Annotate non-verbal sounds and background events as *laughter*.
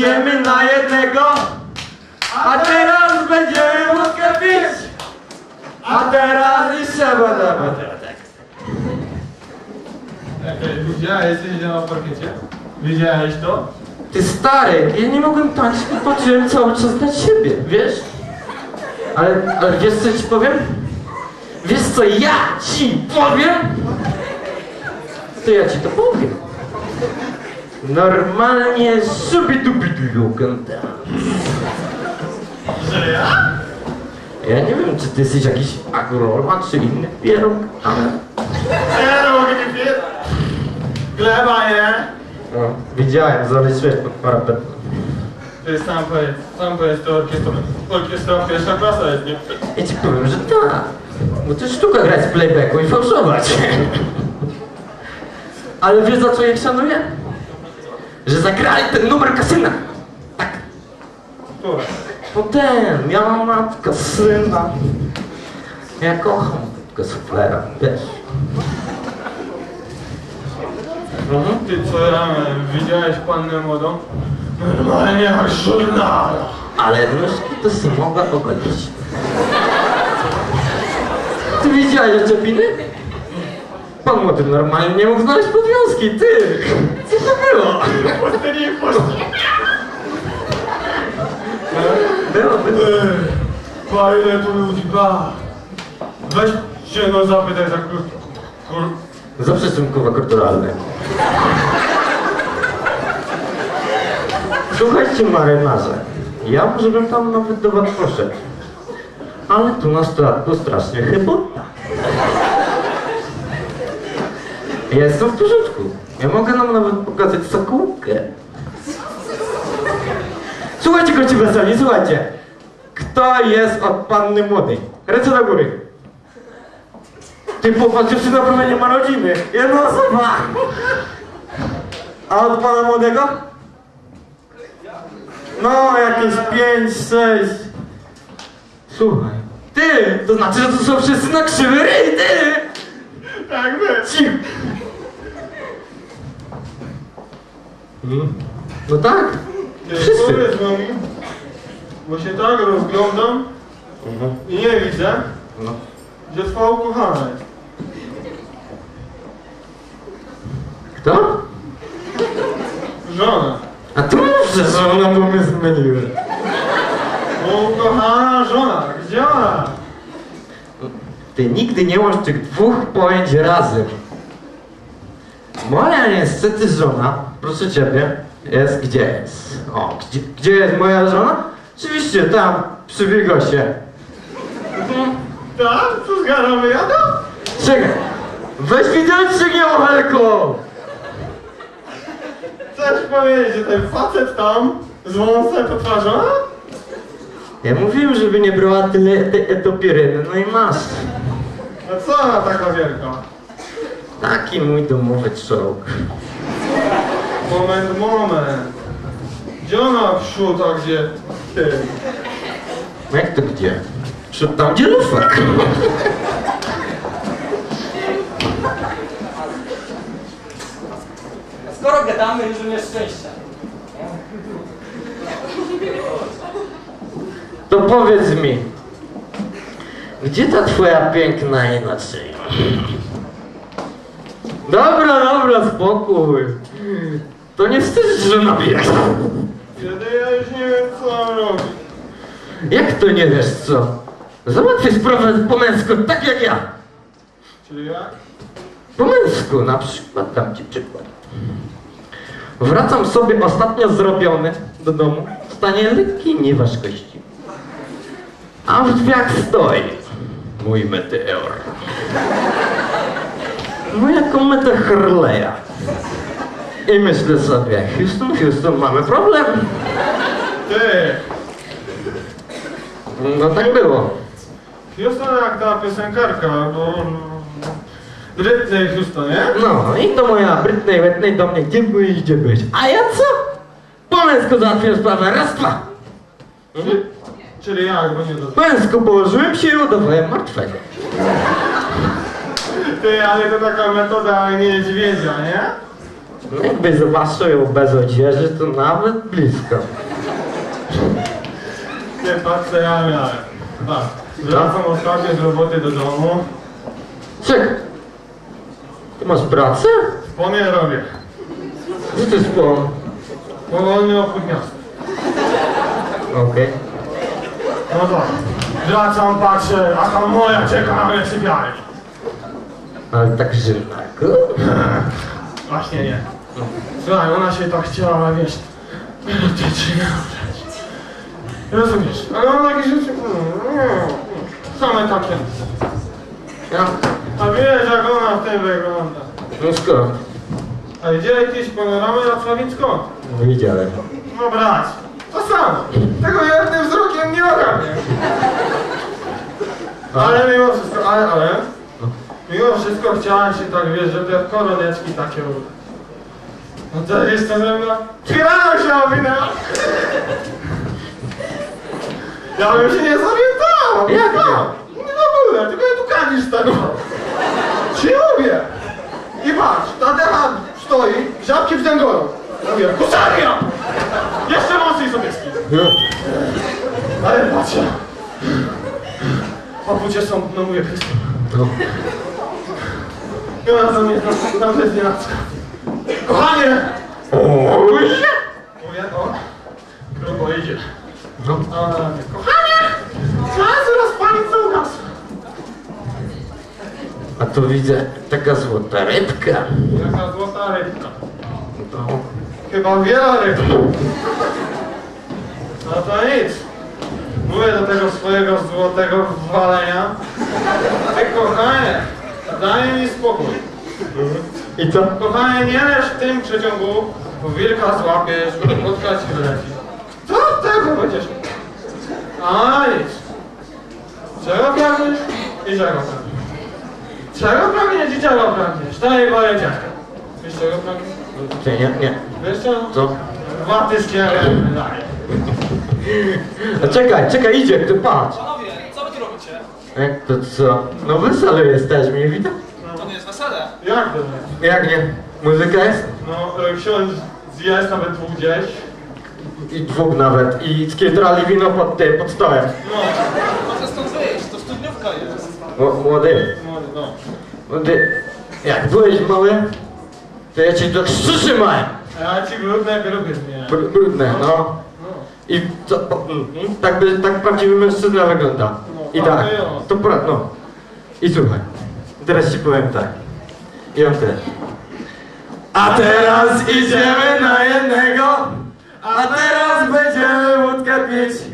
idziemy na jednego, a teraz będziemy wódkę pić. A teraz i trzeba Widziałeś, dzieje na parkiecie? Widziałeś to? Ty stary, ja nie mogłem tańczyć, bo patrzyłem cały czas na ciebie, wiesz? Ale, ale wiesz co ci powiem? Wiesz co ja ci powiem? To ja ci to powiem. Normalnie subidubidu Że ja? Ja nie wiem, czy ty jesteś jakiś agrolog, czy inny pieróg, ale... Mogę nie pić. Gleba, nie? No, widziałem, zaliczyłeś pod parapetem. Ty sam powiedz, sam powiedz, to orkiestra, orkiestra pierwsza klasa jest, nie? Ja ci powiem, że tak. Bo to sztuka grać z playbacku i fałszować. Ale wiesz za co je szanuję? Że zagrali ten numer kasyna. Tak. Która? To ten, ja mam matka, syna. Ja kocham tego suflera, wiesz. Mhm. Ty co rano, widziałeś pannę młodą? Normalnie jak żurnal. Ale nóżki to si mogła ogolić. Ty widziałeś oczepiny? Pan młody normalnie nie mógł znaleźć podwiązki, ty! Co to było? Pustyni i pustyni. Było, było. Pa ile tu ludzi, ba. Weź się no zapytaj za kur... kur... Zawsze sumkowo kulturalne. Słuchajcie marynarze, ja może bym tam nawet do was poszedł. Ale tu na statku strasznie chybota. Jestem w porządku. Ja mogę nam nawet pokazać sokółkę. Słuchajcie, koci weseli, słuchajcie. Kto jest od panny młodej? Ręce do góry. Ty popatrz, dziewczyna prawie nie ma rodziny. Jedna osoba. A od pana młodego? No, jakieś pięć, sześć. Słuchaj. Ty, to znaczy, że to są wszyscy na krzywy ryj, ty! Tak my. Cicho. Hmm? No tak. Wszyscy. powiedz mi, bo się tak rozglądam Mhm. i nie widzę, No. gdzie twoja ukochana jest. Kto? Żona. A tu mówcie, że ona bo mnie zmieniły. Ukochana żona, gdzie ona? Ty nigdy nie łącz tych dwóch pojęć razem. Moja niestety żona, proszę ciebie, jest gdzie jest? O, gdzie, gdzie jest moja żona? Oczywiście tam, przy Wigosie. Tak? Co zgadamy jadą? Czekaj, weź widelczyk nie Helko! Chcesz powiedzieć, że ten facet tam z wąsem to żona? Ja mówiłem, żeby nie brała tyle tej etopiryny, no i masz. No co ona taka wielka? Taki mój domowy czołg. Moment, moment. Gdzie ona wśród, a gdzie ty? Jak to gdzie? Przed tam gdzie lufek. Skoro gadamy, już mnie szczęścia. To powiedz mi, gdzie ta twoja piękna inaczej? Dobra, dobra, spokój. To nie wstyd, że nabijasz. Kiedy ja już nie wiem co mam robić. Jak to nie wiesz co? Załatwię sprawę po męsku, tak jak ja. Czyli jak? Po męsku na przykład, dam ci przykład. Wracam sobie ostatnio zrobiony do domu w stanie lekkiej nieważkości. A w drzwiach stoi mój meteor. Moja kometa Harley'a. I myślę sobie, Houston, Houston, mamy problem. Ty! No tak było. Houston jak ta piosenkarka, bo... Britney Houston, nie? No i to moja Britney Whitney do mnie, gdzie byłeś, gdzie byłeś. A ja co? Po męsku załatwiłem sprawę, raz, dwa. Czyli, czyli jak, bo nie do... Po męsku położyłem się i udawałem martwego. Ty, ale to taka metoda niedźwiedzia, nie? Jakby zobaczył ją bez odzieży, to nawet blisko. Nie patrz co ja miałem. Wracam ostatnio z roboty do domu. Czekaj. Ty masz pracę? Wspomnień robię. Co ty spłon? Powolny obchód miasta. Okej. No to, wracam, patrzę, a tam moja czeka na mnie sypialni. Ale tak żywnego? *laughs* Właśnie nie. Słuchaj, ona się tak chciała, wiesz, erotycznie ubrać. Rozumiesz? Ale ona takie rzeczy, mm, nie, same takie. Ja? A wiesz, jak ona w tym wygląda. No skąd? A widziałeś kiedyś panoramę Racławicką? No widziałem. No brać, to samo. Tego jednym wzrokiem nie ogarnię. Ale mimo wszystko, ale, ale, mimo wszystko chciałem się tak, wiesz, że te koroneczki takie. No to jest to ze mną, się owinęła. Ja bym się nie zorientował. Jak nie? No, nie w ogóle, tylko ja tu kamisz stanował. Ci lubię. I patrz, ta decha stoi, żabki w zęgorą. Mówię, kusaria! Jeszcze mocniej sobie skid. No. Ale patrzę. Obucie są, no mówię, Krystian. No. I ona do mnie na, na znienacka. Kochanie! Mówię, o, grubo idzie. no. Kochanie! Czas rozpalić ugasł. A tu widzę taka złota rybka. Jaka złota rybka. No. Chyba wieloryb. No to nic. Mówię do tego swojego złotego walenia. Ty kochanie, daj mi spokój. I co? Kochanie, nie leż w tym przeciągu, bo wilka złapiesz, kotka ci wyleci. Co od tego będziesz? A nic. Czego pragniesz i czego pragniesz? Czego pragniesz i czego pragniesz? Daj moje dziadka. Wiesz czego pragniesz? Czy nie? Nie. Wiesz co? Co? Dwa tyskie ręby daj. A czekaj, czekaj, idzie, kto patrz. Panowie, co wy tu robicie? Jak to co? No wesele jesteśmy, nie widać? To nie. Jak to jest? Jak nie? Muzyka jest? No, e, ksiądz zjeść nawet dwóch gdzieś. I dwóch nawet. I skietrali wino pod tym, pod stołem. No, Proszę stąd wyjść, to studniówka jest. O, młody, no, no. młody. Jak byłeś mały, to ja cię do przytrzymałem. A ja ci brudne zmieniam. Br brudne, no. No. I co? o, mm, Tak, by, tak prawdziwy mężczyzna wygląda. I tak, to prawda, no. I słuchaj, teraz ci powiem tak. Piąte. A teraz idziemy na jednego, a teraz będziemy łódkę pić.